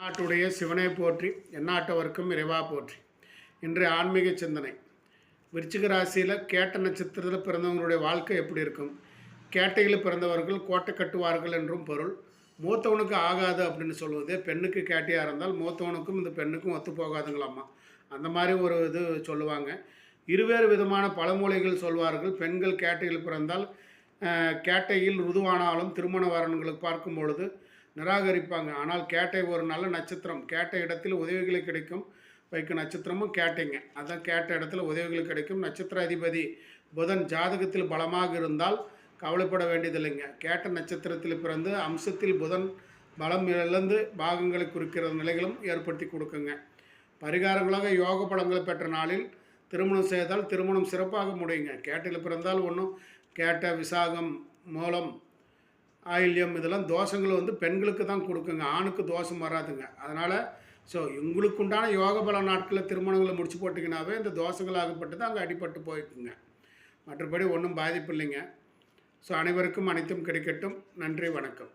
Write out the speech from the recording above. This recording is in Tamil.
நாட்டுடைய சிவனை போற்றி எந்நாட்டவர்க்கும் இறைவா போற்றி. இன்றைய ஆன்மீக சிந்தனை. விருச்சிக ராசியில் கேட்ட நட்சத்திரத்தில் பிறந்தவங்களுடைய வாழ்க்கை எப்படி இருக்கும்? கேட்டையில் பிறந்தவர்கள் கோட்டை கட்டுவார்கள் என்றும் பொருள். மூத்தவனுக்கு ஆகாது அப்படின்னு சொல்லுவது பெண்ணுக்கு கேட்டையாக இருந்தால் மூத்தவனுக்கும் இந்த பெண்ணுக்கும் ஒத்து போகாதுங்களாம்மா அந்த மாதிரி ஒரு இது சொல்லுவாங்க. இருவேறு விதமான பழமொழிகள் சொல்வார்கள். பெண்கள் கேட்டையில் பிறந்தால் கேட்டையில் ருதுவானாலும் திருமண வரன்களுக்கு பார்க்கும் பொழுது நிராகரிப்பாங்க. ஆனால் கேட்டை ஒரு நல்ல நட்சத்திரம். கேட்ட இடத்தில் உதவிகள் கிடைக்கும் வைக்கும் நட்சத்திரமும் கேட்டைங்க. அதான் கேட்ட இடத்துல உதவிகள் கிடைக்கும். நட்சத்திர அதிபதி புதன் ஜாதகத்தில் பலமாக இருந்தால் கவலைப்பட வேண்டியதில்லைங்க. கேட்ட நட்சத்திரத்தில் பிறந்து அம்சத்தில் புதன் பலம் இழந்து பாகங்களை குறிக்கிற நிலைகளும் ஏற்படுத்தி கொடுக்குங்க. பரிகாரங்களாக யோக பலங்களை பெற்ற நாளில் திருமணம் செய்தால் திருமணம் சிறப்பாக முடியுங்க. கேட்டையில் பிறந்தால் ஒன்றும் கேட்ட விசாகம் மூலம் ஆயில்யம் இதெல்லாம் தோஷங்களை வந்து பெண்களுக்கு தான் கொடுக்குங்க. ஆணுக்கு தோஷம் வராதுங்க. அதனால் ஸோ உங்களுக்கு உண்டான யோக பல நாட்களில் திருமணங்களை முடிச்சு போட்டிங்கனாவே இந்த தோஷங்கள் ஆகப்பட்டது அங்கே அடிபட்டு போயிட்டுங்க மற்றபடி ஒன்றும் பாதிப்பு இல்லைங்க. ஸோ அனைவருக்கும் அனைத்தும் கிடைக்கட்டும். நன்றி வணக்கம்.